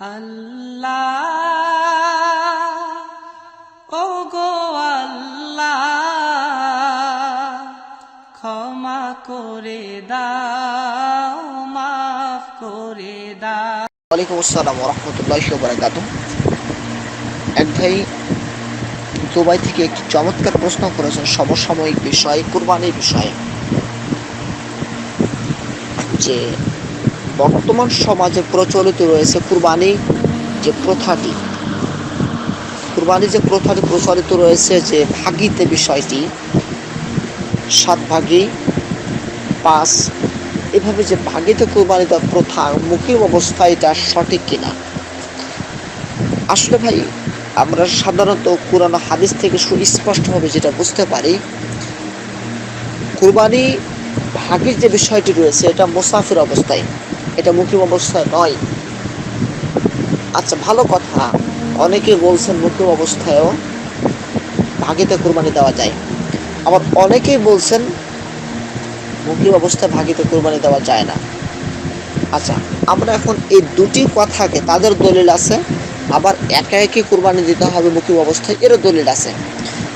আল্লাহ ও গো আল্লাহ, ক্ষমা করে দাও, মাফ করে দাও। ওয়ালাইকুম আসসালাম রহমতুল্লাহ বারাকাত এক ভাই দুবাই থেকে একটি চমৎকার প্রশ্ন করেছেন সমসাময়িক বিষয়, কুরবানির বিষয়ে। যে বর্তমান সমাজে প্রচলিত রয়েছে কুরবানি যে প্রথাটি। কুরবানি যে প্রথাটি প্রচলিত রয়েছে যে ভাগিতে বিষয়টি, সাত ভাগি পাঁচ, এভাবে যে ভাগিতে কোরবানি দেওয়ার প্রথা মুখিম অবস্থা এটা সঠিক কিনা? আসলে ভাই, আমরা সাধারণত কোরআন হাদিস থেকে সুস্পষ্টভাবে যেটা বুঝতে পারি, কুরবানি ভাগের যে বিষয়টি রয়েছে এটা মুসাফির অবস্থায়। এটা মুখিম অবস্থায় নয়। আচ্ছা ভালো কথা। অনেকে বলছেন মুখিম অবস্থায়ও ভাগিতে কোরবানি দেওয়া যায়। আবার অনেকেই বলছেন মুখিম অবস্থায় ভাগিতে কোরবানি দেওয়া যায় না। আচ্ছা আমরা এখন এই দুটি কথাকে তাদের দলিল আছে, আবার একা একই কোরবানি দিতে হবে মুখিম অবস্থায়, এরও দলিল আছে।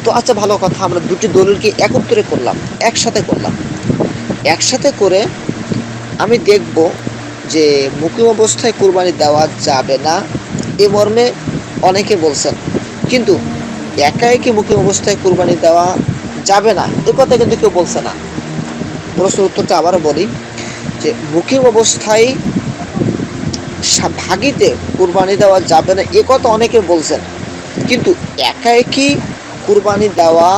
তো আচ্ছা ভালো কথা, আমরা দুটি দলিলকে একত্রে করলাম, একসাথে করলাম। একসাথে করে আমি দেখব যে মুকিম অবস্থায় কোরবানি দেওয়া যাবে না, এ মর্মে অনেকে বলছেন। কিন্তু একা একই মুখিম অবস্থায় কোরবানি দেওয়া যাবে না, এ কথা কিন্তু কেউ বলছে না। প্রশ্নের উত্তরটা আবারও বলি, যে মুখিম অবস্থায় ভাগিতে কুরবানি দেওয়া যাবে না, এ কথা অনেকে বলছেন। কিন্তু একা একই কুরবানি দেওয়া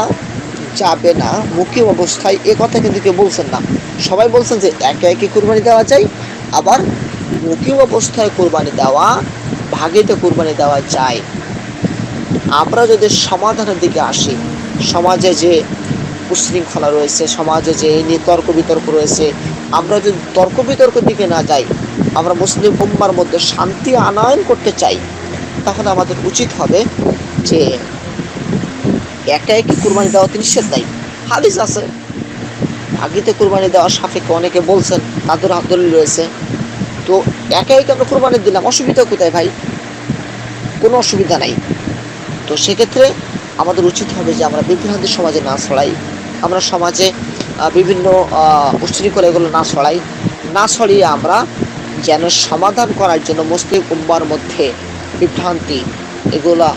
যাবে না মুখিম অবস্থায়, এ কথা কিন্তু কেউ বলছেন না। সবাই বলছেন যে একা একই কুরবানি দেওয়া যায় আবার মুখিম অবস্থায় কোরবানি দেওয়া, ভাগিতে কোরবানি দেওয়া যায়। আমরা যদি সমাধানের দিকে আসি, সমাজে যে উশৃঙ্খলা রয়েছে, সমাজে যে এই নিয়ে তর্ক বিতর্ক রয়েছে, আমরা যদি তর্ক বিতর্কের দিকে না যাই, আমরা মুসলিম উম্মার মধ্যে শান্তি আনয়ন করতে চাই, তাহলে আমাদের উচিত হবে যে একা একই কুরবানি দেওয়া নিষেধ নাই। হাদিস আছে। ভাগিতে কুরবানি দেওয়ার সাপেক্ষে অনেকে বলছেন, তাদের দলিল রয়েছে। তো একা একে আমরা কোরবানি দিলাম। অসুবিধা কোথায় ভাই? কোনো অসুবিধা নাই। তো সেক্ষেত্রে আমাদের উচিত হবে যে আমরা বিভ্রান্তি সমাজে না ছড়াই। আমরা সমাজে বিভিন্ন উশৃঙ্খল এগুলো না ছড়াই। না ছড়িয়ে আমরা যেন সমাধান করার জন্য মুসলিম উম্মার মধ্যে বিভ্রান্তি, এগুলা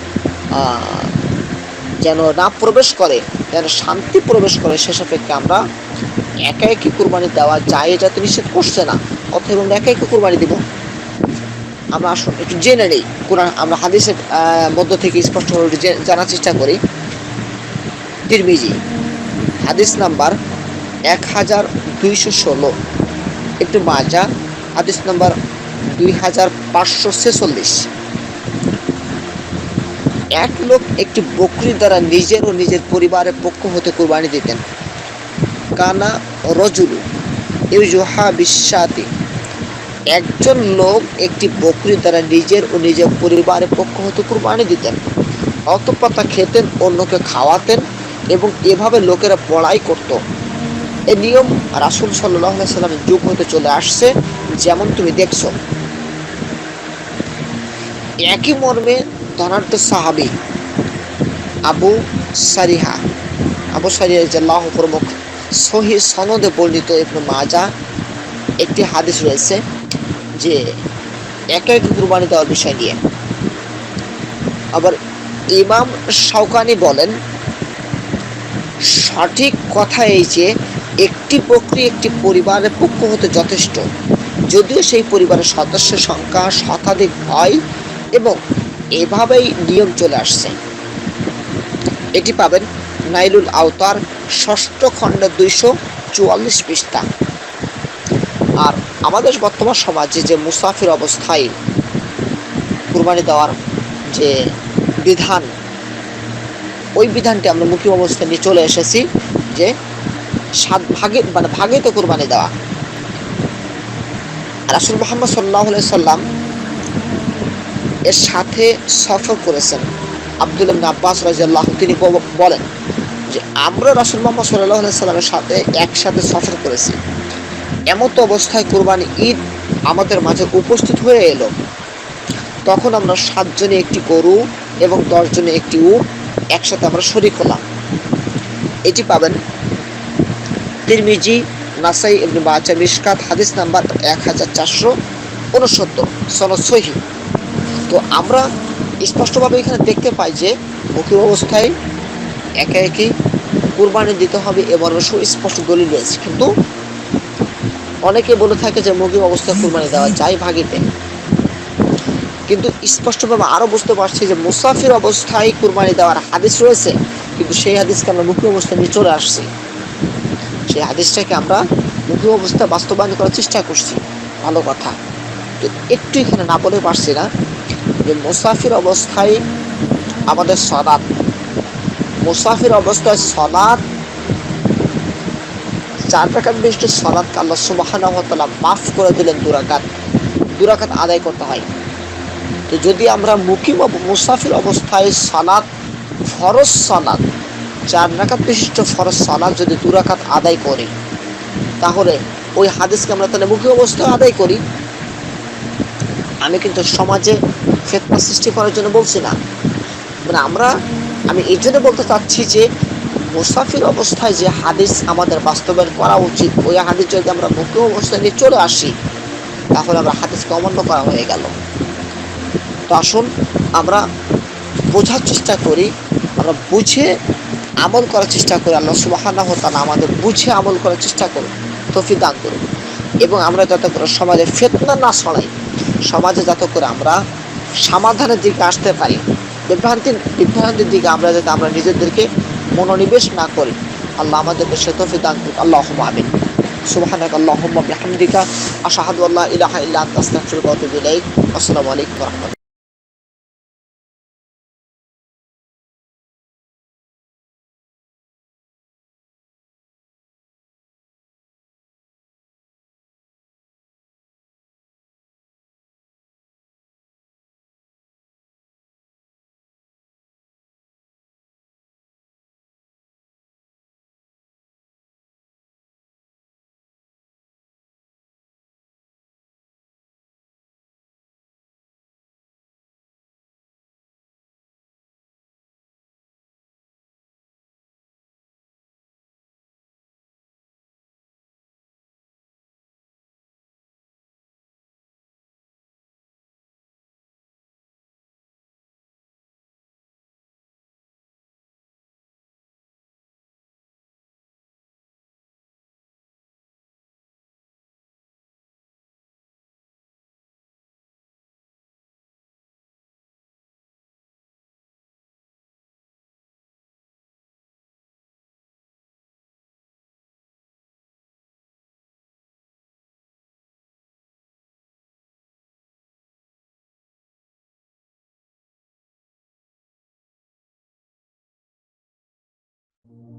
যেন না প্রবেশ করে, যেন শান্তি প্রবেশ করে, সে সাপেক্ষে আমরা একা একই কুরবানি দেওয়া যায় এটা তো নিষেধ করছে না। অথবা আমরা একা একই কুরবানি দিব। আমরা আসুন, একটু জেনে নেই। কোরআন, আমরা হাদিসের মধ্য থেকে স্পষ্টভাবে জানার চেষ্টা করি। তিরমিজি, হাদিস নাম্বার এক হাজার দুইশো ষোলো। একটু মাজা হাদিস নাম্বার দুই হাজার পাঁচশো ছেচল্লিশ। এক লোক একটি বকরি দ্বারা নিজের ও নিজের পরিবারের পক্ষ হতে কোরবানি দিতেন। কানা রজুলু ইউজুহা বিশ্বাতি একজন লোক একটি বকরি দ্বারা নিজের ও নিজের পরিবারের পক্ষ হতে কুরবানি দিতেন, অতঃপর খেতেন, অন্যকে খাওয়াতেন এবং এভাবে লোকেরা বড়াই করত। এ নিয়ম রাসুল সাল্লাহ সাল্লামের যুগ হতে চলে আসছে, যেমন তুমি দেখছ। একই মর্মে ধনাঢ্য সাহাবি আবু সারিহা আবু সারিহা জাল্লাহ প্রমুখ। সহি সনদে বর্ণিত ইবনু মাজা একটি হাদিস রয়েছে যে একা একই কুরবানি দেওয়ার বিষয় নিয়ে। আবার ইমাম শাওকানি বলেন, সঠিক কথা এই যে একটি বকরি একটি পরিবারের পক্ষ হতে যথেষ্ট, যদিও সেই পরিবারের সদস্যের সংখ্যা শতাধিক হয় এবং এভাবেই নিয়ম চলে আসছে। এটি পাবেন নাইলুল আওতার ষষ্ঠ খণ্ডের দুইশো চুয়াল্লিশ পৃষ্ঠা। আর আমাদের বর্তমান সমাজে যে মুসাফির অবস্থায় কুরবানি দেওয়ার যে বিধান, ওই বিধানটি আমরা মুখিম অবস্থায় নিয়ে চলে এসেছি যে সাত ভাগে মানে ভাগে তো কুরবানি দেওয়া। রাসুল মোহাম্মদ সাল্লাহ সাল্লাম এর সাথে সফর করেছেন। আব্দুল ইবনে আব্বাস রাজিয়াল্লাহ তিনি বলেন যে আমরা রাসুল মোহাম্মদ সাল্লাহ সাল্লামের সাথে একসাথে সফর করেছি। এমত অবস্থায় কোরবানি ঈদ আমাদের মাঝে উপস্থিত হয়ে এলো। তখন আমরা সাতজনে একটি গরু এবং দশজনে একটি উট একসাথে আমরা শরিক হলাম। এটি পাবেন তিরমিজি, নাসাই ইবনে বাচা মিশকাত, হাদিস নাম্বার এক হাজার চারশো উনসত্তর, সনদ সহি। তো আমরা স্পষ্টভাবে এখানে দেখতে পাই যে মুখী অবস্থায় একে একে কুরবানি দিতে হবে এবার সুস্পষ্ট দলিল রয়েছে। কিন্তু অনেকে বলে থাকে যে মুখী অবস্থায় কুরবানি দেওয়া যায় ভাগিতে কিন্তু স্পষ্টভাবে আরও বুঝতে পারছি যে মুসাফির অবস্থায় কুরবানি দেওয়ার হাদিস রয়েছে, কিন্তু সেই হাদিসকে আমরা মুখী অবস্থায় নিয়ে চলে আসছি। সেই হাদিসটাকে আমরা মুখী অবস্থায় বাস্তবায়ন করার চেষ্টা করছি। ভালো কথা। তো একটু এখানে না বলে পারছি না যে মুসাফির অবস্থায় আমাদের সলাৎ মুসাফির অবস্থায় সলাৎ, চার টাকার বিশিষ্ট সলাৎকে আল্লাহ সুবাহানা মাফ করে দিলেন দুরাকাত দুরাকাত আদায় করতে হয়। তো যদি আমরা মুকিম মুসাফির অবস্থায় সালাত ফরজ সালাত চার রাকাত বিশিষ্ট ফরজ সালাত যদি দু রাকাত আদায় করি, তাহলে ওই হাদিসকে আমরা তাহলে মুখী অবস্থায় আদায় করি। আমি কিন্তু সমাজে ফেতনা সৃষ্টি করার জন্য বলছি না। মানে আমরা আমি এই জন্য বলতে চাচ্ছি যে মুসাফির অবস্থায় যে হাদিস আমাদের বাস্তবায়ন করা উচিত, ওই হাদিস যদি আমরা মুখী অবস্থায় নিয়ে চলে আসি, তাহলে আমরা হাদিসকে অমান্য করা হয়ে গেল। তো আসুন, আমরা বোঝার চেষ্টা করি, আমরা বুঝে আমল করার চেষ্টা করি, আল্লাহ সুবাহানা তালা আমাদের বুঝে আমল করার চেষ্টা করুন তফি দান করুন এবং আমরা যাতে করে সমাজে ফেতনা না ছড়াই, সমাজে যাতে করে আমরা সমাধানের দিকে আসতে পারি। বিভ্রান্তির বিভ্রান্তির দিকে আমরা যাতে আমরা নিজেদেরকে মনোনিবেশ না করি। আল্লাহ আমাদেরকে শেতফি দান করুক। আল্লাহ আমিন। সুবহানাক আল্লাহ বিহামদিকা। আশাহাদু আল্লাহ ইলাহা ইল্লা আস্তাগফিরুকা ওয়া আতুবু ইলাইক। আসসালামু আলাইকুম ওয়া রাহমাতুল্লাহ। Thank you.